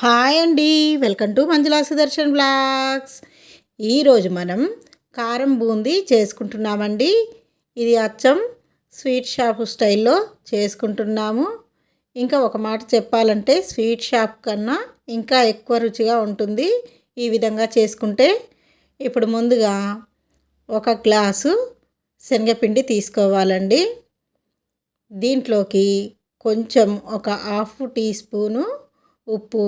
Hi అండి. Welcome to Manjula Sudarshan blogs. ఈరోజు మనం కారం బూందీ చేసుకుంటున్నామండి. ఇది అచ్చం స్వీట్ షాప్ స్టైల్లో చేసుకుంటున్నాము. ఇంకా ఒక మాట చెప్పాలంటే స్వీట్ షాప్ కన్నా ఇంకా ఎక్కువ రుచిగా ఉంటుంది ఈ విధంగా చేసుకుంటే. ఇప్పుడు ముందుగా ఒక గ్లాసు శనగపిండి తీసుకోవాలండి. దీంట్లోకి కొంచెం ఒక హాఫ్ టీ స్పూను ఉప్పు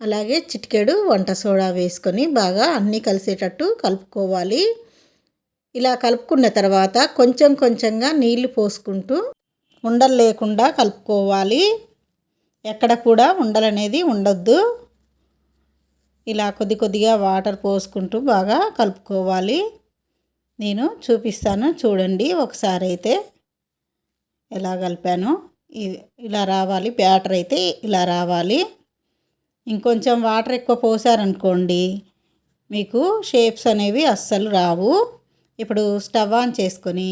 అలాగే చిటికెడు వంట సోడా వేసుకొని బాగా అన్నీ కలిసేటట్టు కలుపుకోవాలి. ఇలా కలుపుకున్న తర్వాత కొంచెం కొంచెంగా నీళ్ళు పోసుకుంటూ ఉండలు లేకుండా కలుపుకోవాలి. ఎక్కడ కూడా ఉండలనేది ఉండొద్దు. ఇలా కొద్ది కొద్దిగా వాటర్ పోసుకుంటూ బాగా కలుపుకోవాలి. నేను చూపిస్తాను చూడండి ఒకసారి అయితే ఎలా కలిపాను. ఇలా రావాలి బ్యాటర్ అయితే ఇలా రావాలి. ఇంకొంచెం వాటర్ ఎక్కువ పోసారనుకోండి మీకు షేప్స్ అనేవి అస్సలు రావు. ఇప్పుడు స్టవ్ ఆన్ చేసుకొని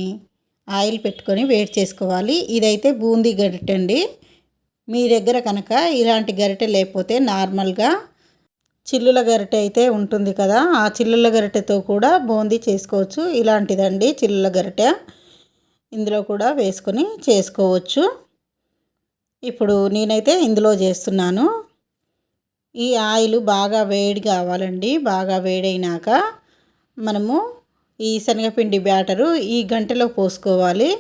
ఆయిల్ పెట్టుకొని వేడి చేసుకోవాలి. ఇదైతే బూందీ గరిటె అండి. మీ దగ్గర కనుక ఇలాంటి గరిటె లేకపోతే నార్మల్గా చిల్లుల గరిటె అయితే ఉంటుంది కదా ఆ చిల్లుల గరిటెతో కూడా బూందీ చేసుకోవచ్చు. ఇలాంటిదండి చిల్లుల గరిటె. ఇందులో కూడా వేసుకొని చేసుకోవచ్చు. ఇప్పుడు నేనైతే ఇందులో చేస్తున్నాను. ఈ ఆయిల్ బాగా వేడి కావాలండి. బాగా వేడైనాక మనము ఈ శనగపిండి బ్యాటరు ఈ గంటలో పోసుకోవాలి.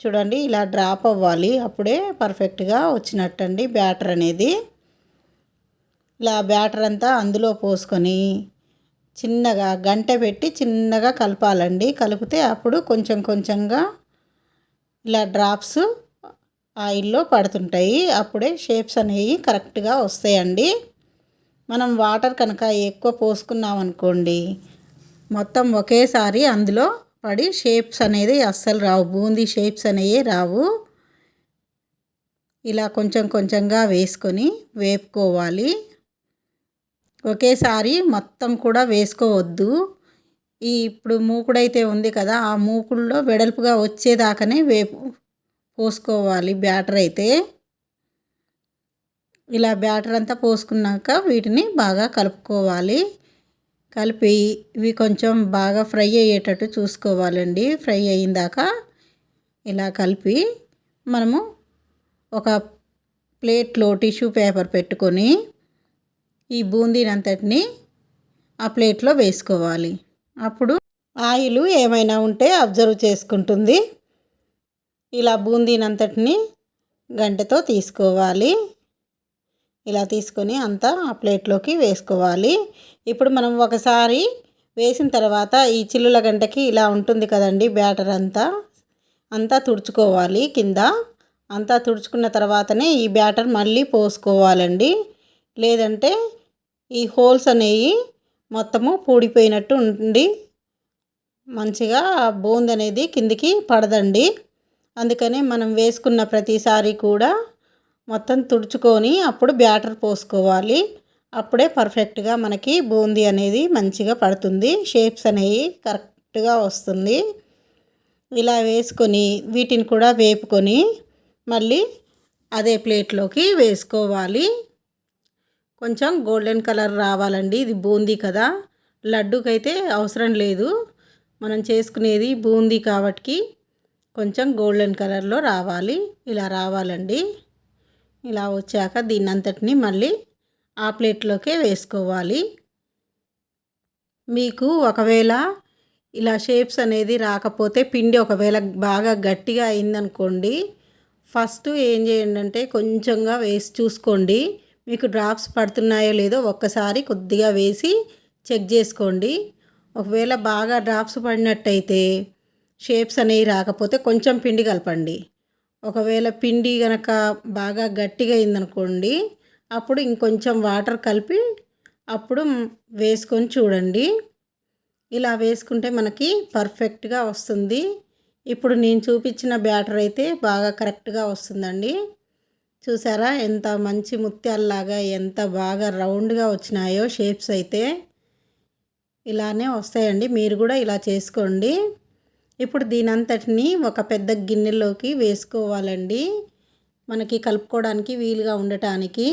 చూడండి ఇలా డ్రాప్ అవ్వాలి. అప్పుడే పర్ఫెక్ట్గా వచ్చినట్టండి బ్యాటర్ అనేది. ఇలా బ్యాటర్ అంతా అందులో పోసుకొని చిన్నగా గంట పెట్టి చిన్నగా కలపాలండి. కలిపితే అప్పుడు కొంచెం కొంచెంగా ఇలా డ్రాప్స్ ఆయిల్లో పడుతుంటాయి. అప్పుడే షేప్స్ అనేవి కరెక్ట్గా వస్తాయండి. మనం వాటర్ కనుక ఎక్కువ పోసుకున్నాం అనుకోండి మొత్తం ఒకేసారి అందులో పడి షేప్స్ అనేది అస్సలు రావు. బూందీ షేప్స్ అనేవి రావు. ఇలా కొంచెం కొంచెంగా వేసుకొని వేపుకోవాలి. ఒకేసారి మొత్తం కూడా వేసుకోవద్దు. ఈ ఇప్పుడు మూకుడైతే ఉంది కదా ఆ మూకుల్లో వెడల్పుగా వచ్చేదాకానే వేపు పోసుకోవాలి బ్యాటర్ అయితే. ఇలా బ్యాటర్ అంతా పోసుకున్నాక వీటిని బాగా కలుపుకోవాలి. కలిపి ఇవి కొంచెం బాగా ఫ్రై అయ్యేటట్టు చూసుకోవాలండి. ఫ్రై అయ్యిందాక ఇలా కలిపి మనము ఒక ప్లేట్లో టిష్యూ పేపర్ పెట్టుకొని ఈ బూందీనంతటిని ఆ ప్లేట్లో వేసుకోవాలి. అప్పుడు ఆయిల్ ఏమైనా ఉంటే అబ్జర్వ్ చేసుకుంటుంది. ఇలా బూందీనంతటిని గంటతో తీసుకోవాలి. ఇలా తీసుకొని అంతా ఆ ప్లేట్లోకి వేసుకోవాలి. ఇప్పుడు మనం ఒకసారి వేసిన తర్వాత ఈ చిల్లుల గంటకి ఇలా ఉంటుంది కదండి బ్యాటర్ అంతా. అంతా తుడుచుకోవాలి కింద. అంతా తుడుచుకున్న తర్వాతనే ఈ బ్యాటర్ మళ్ళీ పోసుకోవాలండి. లేదంటే ఈ హోల్స్ అనేవి మొత్తము పూడిపోయినట్టు ఉండి మంచిగా బూంద్ అనేది కిందికి పడదండి. అందుకనే మనం వేసుకున్న ప్రతిసారి కూడా మొత్తం తుడుచుకొని అప్పుడు బ్యాటర్ పోసుకోవాలి. అప్పుడే పర్ఫెక్ట్గా మనకి బూందీ అనేది మంచిగా పడుతుంది. షేప్స్ అనేవి కరెక్ట్గా వస్తుంది. ఇలా వేసుకొని వీటిని కూడా వేపుకొని మళ్ళీ అదే ప్లేట్లోకి వేసుకోవాలి. కొంచెం గోల్డెన్ కలర్ రావాలండి. ఇది బూందీ కదా. లడ్డుకైతే అవసరం లేదు. మనం చేసుకునేది బూందీ కాబట్టి కొంచెం గోల్డెన్ కలర్లో రావాలి. ఇలా రావాలండి. ఇలా వచ్చాక దీన్ని అంతటిని మళ్ళీ ఆ ప్లేట్లోకే వేసుకోవాలి. మీకు ఒకవేళ ఇలా షేప్స్ అనేది రాకపోతే పిండి ఒకవేళ బాగా గట్టిగా అయిందనుకోండి ఫస్ట్ ఏం చేయండి అంటే కొంచెంగా వేసి చూసుకోండి. మీకు డ్రాప్స్ పడుతున్నాయో లేదో ఒక్కసారి కొద్దిగా వేసి చెక్ చేసుకోండి. ఒకవేళ బాగా డ్రాప్స్ పడినట్టయితే షేప్స్ అనేవి రాకపోతే కొంచెం పిండి కలపండి. ఒకవేళ పిండి కనుక బాగా గట్టిగా అయిందనుకోండి అప్పుడు ఇంకొంచెం వాటర్ కలిపి అప్పుడు వేసుకొని చూడండి. ఇలా వేసుకుంటే మనకి పర్ఫెక్ట్గా వస్తుంది. ఇప్పుడు నేను చూపించిన బ్యాటర్ అయితే బాగా కరెక్ట్గా వస్తుందండి. చూసారా ఎంత మంచి ముత్యాలలాగా ఎంత బాగా రౌండ్గా వచ్చినాయో షేప్స్ అయితే. ఇలానే వస్తాయండి. మీరు కూడా ఇలా చేసుకోండి. ఇప్పుడు దీనంతటిని ఒక పెద్ద గిన్నెలోకి వేసుకోవాలండి. మనకి కలుపుకోవడానికి వీలుగా ఉండటానికి.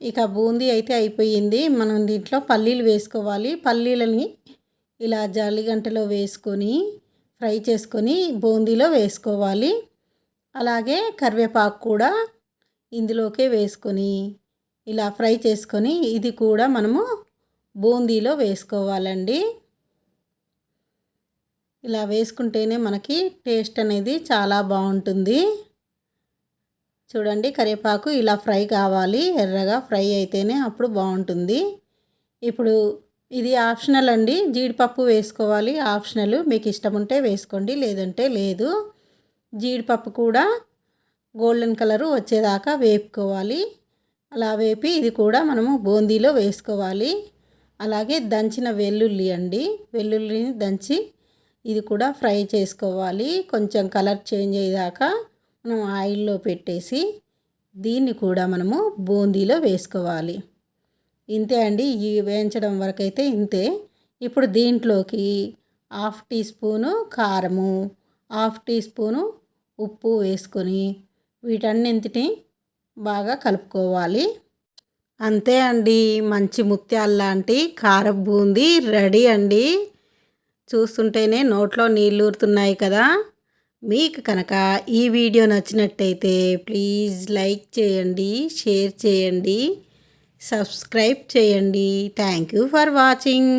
ఇక బూందీ అయితే అయిపోయింది. మనం దీంట్లో పల్లీలు వేసుకోవాలి. పల్లీలని ఇలా జాలిగంటలో వేసుకొని ఫ్రై చేసుకొని బూందీలో వేసుకోవాలి. అలాగే కరివేపాకు కూడా ఇందులోకే వేసుకొని ఇలా ఫ్రై చేసుకొని ఇది కూడా మనము బూందీలో వేసుకోవాలండి. ఇలా వేసుకుంటేనే మనకి టేస్ట్ అనేది చాలా బాగుంటుంది. చూడండి కరివేపాకు ఇలా ఫ్రై కావాలి. ఎర్రగా ఫ్రై అయితేనే అప్పుడు బాగుంటుంది. ఇప్పుడు ఇది ఆప్షనల్ అండి. జీడిపప్పు వేసుకోవాలి. ఆప్షనల్. మీకు ఇష్టం ఉంటే వేసుకోండి లేదంటే లేదు. జీడిపప్పు కూడా గోల్డెన్ కలరు వచ్చేదాకా వేపుకోవాలి. అలా వేపి ఇది కూడా మనము బూందీలో వేసుకోవాలి. అలాగే దంచిన వెల్లుల్లి అండి. వెల్లుల్లిని దంచి ఇది కూడా ఫ్రై చేసుకోవాలి. కొంచెం కలర్ చేంజ్ అయ్యేదాకా మనం ఆయిల్లో పెట్టేసి దీన్ని కూడా మనము బూందీలో వేసుకోవాలి. ఇంతే అండి. ఈ వేయించడం వరకు అయితే ఇంతే. ఇప్పుడు దీంట్లోకి హాఫ్ టీ స్పూను కారము హాఫ్ టీ స్పూను ఉప్పు వేసుకొని వీటన్నింటిని బాగా కలుపుకోవాలి. అంతే అండి. మంచి ముత్యాల లాంటి కారం బూందీ రెడీ అండి. చూస్తుంటేనే నోట్లో నీళ్ళు ఊరుతున్నాయి కదా. మీకు కనుక ఈ వీడియో నచ్చినట్టయితే ప్లీజ్ లైక్ చేయండి షేర్ చేయండి సబ్స్క్రైబ్ చేయండి. Thank you for watching.